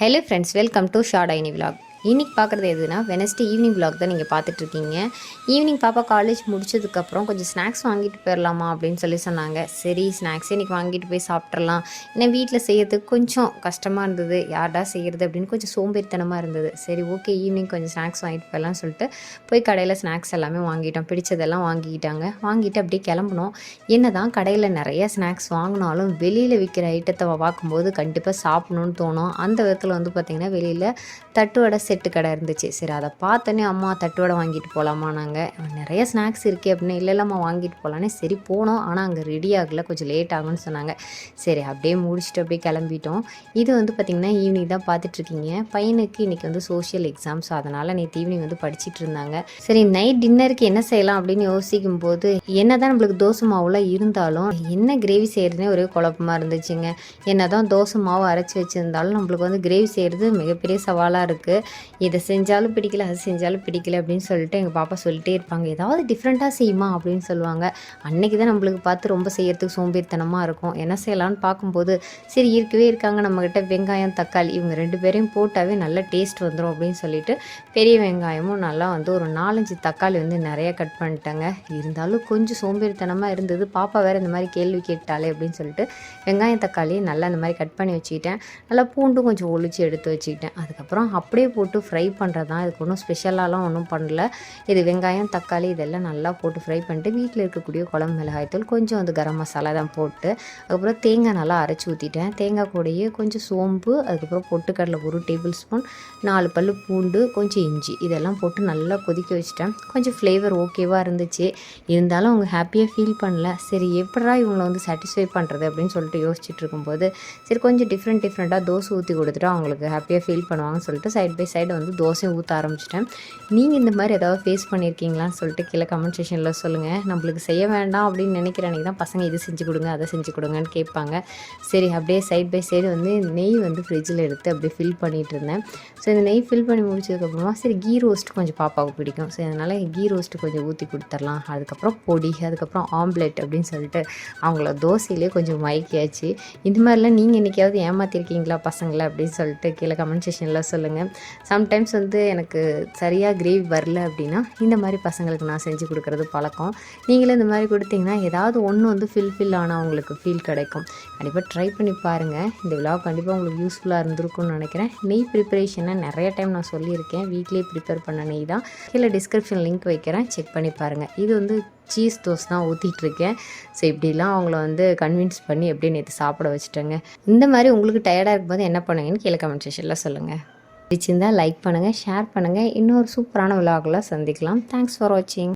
Hello friends welcome to short అయిన vlog. இன்றைக்கி பார்க்குறது எதுனா வெனஸ்டே ஈவினிங் vlog தான் நீங்கள் பார்த்துட்ருக்கீங்க. ஈவினிங் பாப்பா காலேஜ் முடிச்சதுக்கப்புறம் கொஞ்சம் ஸ்நாக்ஸ் வாங்கிட்டு போயிடலாமா அப்படின்னு சொல்லி சொன்னாங்க. சரி ஸ்நாக்ஸே இன்றைக்கி வாங்கிட்டு போய் சாப்பிட்றலாம் ஏன்னா வீட்டில் செய்யறதுக்கு கொஞ்சம் கஷ்டமாக இருந்தது. யார்டா செய்கிறது அப்படின்னு கொஞ்சம் சோம்பேறித்தனமாக இருந்தது. சரி ஓகே ஈவினிங் கொஞ்சம் ஸ்நாக்ஸ் வாங்கிட்டு போயிடலாம்னு சொல்லிட்டு போய் கடையில் ஸ்நாக்ஸ் எல்லாமே வாங்கிட்டோம். பிடிச்சதெல்லாம் வாங்கிக்கிட்டாங்க. வாங்கிட்டு அப்படியே கிளம்புனோம். என்ன தான் கடையில் நிறைய ஸ்நாக்ஸ் வாங்கினாலும் வெளியில் விற்கிற ஐட்டத்தை பார்க்கும்போது கண்டிப்பாக சாப்பிடணும்னு தோணும். அந்த விதத்தில் வந்து பார்த்திங்கன்னா வெளியில் தட்டுவடை செட்டு கடை இருந்துச்சு. சரி அதை பார்த்தோன்னே அம்மா தட்டுவடை வாங்கிட்டு போகலாமா நாங்கள் நிறைய ஸ்நாக்ஸ் இருக்கே அப்படின்னு இல்லை வாங்கிட்டு போகலான்னு சரி போனோம். ஆனால் அங்கே ரெடி ஆகல. கொஞ்சம் லேட் ஆகும்னு சொன்னாங்க. சரி அப்படியே முடிச்சுட்டு அப்படியே கிளம்பிட்டோம். இது வந்து பார்த்திங்கன்னா ஈவினிங் தான் பார்த்துட்ருக்கீங்க. பையனுக்கு இன்றைக்கி வந்து சோஷியல் எக்ஸாம் ஸோ அதனால் நேற்று ஈவினிங் வந்து படிச்சுட்டு இருந்தாங்க. சரி நைட் டின்னருக்கு என்ன செய்யலாம் அப்படின்னு யோசிக்கும் போது என்ன தான் நம்மளுக்கு தோசை மாவுலாம் இருந்தாலும் என்ன கிரேவி செய்கிறதுனே ஒரே குழப்பமாக இருந்துச்சுங்க. என்ன தான் தோசை மாவு அரைச்சி வச்சுருந்தாலும் நம்மளுக்கு வந்து கிரேவி செய்கிறது மிகப்பெரிய சவாலாக இருக்குது இதை செஞ்சாலும் பிடிக்கல அது செஞ்சாலும் பிடிக்கல அப்படின்னு சொல்லிட்டு எங்கள் பாப்பா சொல்லிட்டே இருப்பாங்க. ஏதாவது டிஃப்ரெண்ட்டாக செய்யுமா அப்படின்னு சொல்லுவாங்க. அன்னைக்கு தான் நம்மளுக்கு பார்த்து ரொம்ப செய்யறதுக்கு சோம்பேறித்தனமாக இருக்கும். என்ன செய்யலாம்னு பார்க்கும்போது சரி இருக்கவே இருக்காங்க. நம்மக்கிட்ட வெங்காயம் தக்காளி இவங்க ரெண்டு பேரையும் போட்டாவே நல்ல டேஸ்ட் வந்துடும் அப்படின்னு சொல்லிட்டு பெரிய வெங்காயமும் நல்லா வந்து ஒரு நாலஞ்சு தக்காளி வந்து நிறையா கட் பண்ணிட்டாங்க. இருந்தாலும் கொஞ்சம் சோம்பேறித்தனமாக இருந்தது. பாப்பா வேறு இந்த மாதிரி கேள்வி கேட்டாலே அப்படின்னு சொல்லிட்டு வெங்காயம் தக்காளியை நல்லா இந்த மாதிரி கட் பண்ணி வச்சுக்கிட்டேன். நல்லா பூண்டும் கொஞ்சம் ஒழிச்சு எடுத்து வச்சுக்கிட்டேன். அதுக்கப்புறம் அப்படியே போட்டு போட்டு ஃப்ரை பண்ணுறது தான் இதுக்கு ஒன்றும் ஸ்பெஷலாலாம் ஒன்றும் பண்ணல. இது வெங்காயம் தக்காளி இதெல்லாம் நல்லா போட்டு ஃப்ரை பண்ணிட்டு வீட்டில் இருக்கக்கூடிய குழம்பு மிளகாய்த்தூள் கொஞ்சம் வந்து கரம் மசாலா தான் போட்டு அதுக்கப்புறம் தேங்காய் நல்லா அரைச்சி ஊற்றிட்டேன் தேங்காய் கூடயே கொஞ்சம் சோம்பு அதுக்கப்புறம் பொட்டுக்கடலை ஒரு டேபிள் ஸ்பூன் நாலு பல் பூண்டு கொஞ்சம் இஞ்சி இதெல்லாம் போட்டு நல்லா கொதிக்க வச்சுட்டேன். கொஞ்சம் ஃப்ளேவர் ஓகேவாக இருந்துச்சு. இருந்தாலும் அவங்க ஹாப்பியாக ஃபீல் பண்ணல. சரி எப்படா இவங்களை வந்து சாட்டிஸ்ஃபை பண்ணுறது அப்படின்னு சொல்லிட்டு யோசிச்சுட்டு இருக்கும்போது சரி கொஞ்சம் டிஃப்ரெண்ட் டிஃப்ரெண்ட்டாக தோசை ஊற்றி கொடுத்துட்டு அவங்களுக்கு ஹாப்பியாக ஃபீல் பண்ணுவாங்கன்னு சொல்லிட்டு சைட் பை சைட் வந்து தோசையும் ஊற்ற ஆரம்பிச்சிட்டேன். நீங்கள் இந்த மாதிரி ஏதாவது ஃபேஸ் பண்ணியிருக்கீங்களான்னு சொல்லிட்டு கீழே கமெண்ட் செஷனில் சொல்லுங்கள் நம்மளுக்கு செய்ய வேண்டாம் அப்படின்னு நினைக்கிற அன்றைக்கி தான் பசங்க இது செஞ்சு கொடுங்க அதை செஞ்சு கொடுங்கன்னு கேட்பாங்க. சரி அப்படியே சைட் பை சைடு வந்து நெய் வந்து ஃப்ரிட்ஜில் எடுத்து அப்படியே ஃபில் பண்ணிகிட்டு இருந்தேன். ஸோ இந்த நெய் ஃபில் பண்ணி முடிச்சதுக்கப்புறமா சரி கீ ரோஸ்ட் கொஞ்சம் பாப்பாவுக்கு பிடிக்கும். ஸோ அதனால் கீ ரோஸ்ட்டு கொஞ்சம் ஊற்றி கொடுத்துர்லாம் அதுக்கப்புறம் பொடி அதுக்கப்புறம் ஆம்லெட் அப்படின்னு சொல்லிட்டு அவங்கள தோசையிலே கொஞ்சம் மயக்கியாச்சு. இந்த மாதிரிலாம் நீங்கள் என்றைக்காவது ஏமாற்றிருக்கீங்களா பசங்களை அப்படின்னு சொல்லிட்டு கீழே கமெண்ட் செஷனில் சொல்லுங்கள் சம்டைம்ஸ் வந்து எனக்கு சரியாக கிரேவி வரல அப்படின்னா இந்த மாதிரி பசங்களுக்கு நான் செஞ்சு கொடுக்குறது பழக்கம். நீங்களும் இந்த மாதிரி கொடுத்தீங்கன்னா ஏதாவது ஒன்று வந்து ஃபில் ஃபில் ஆனால் உங்களுக்கு ஃபீல் கிடைக்கும். கண்டிப்பாக ட்ரை பண்ணி பாருங்கள் இந்த விழா கண்டிப்பாக உங்களுக்கு யூஸ்ஃபுல்லாக இருந்திருக்கும்னு நினைக்கிறேன். நெய் ப்ரிப்பரேஷனை நிறைய டைம் நான் சொல்லியிருக்கேன். வீட்லேயே ப்ரிப்பேர் பண்ண நெய் தான். கீழே டிஸ்கிரிப்ஷன் லிங்க் வைக்கிறேன். செக் பண்ணி பாருங்கள் இது வந்து சீஸ் தோஸ் தான் ஊற்றிட்டுருக்கேன் ஸோ இப்படிலாம் அவங்கள வந்து கன்வின்ஸ் பண்ணி எப்படி நேற்று சாப்பிட வச்சுட்டேங்க. இந்த மாதிரி உங்களுக்கு டயர்டாக இருக்கும்போது என்ன பண்ணுங்கன்னு கீழே கமெண்ட் செஷனில் சொல்லுங்கள் பிடிச்சிருந்தால் லைக் பண்ணுங்கள் ஷேர் பண்ணுங்கள் இன்னொரு சூப்பரான விழாக்களை சந்திக்கலாம். தேங்க்ஸ் ஃபார் வாட்சிங்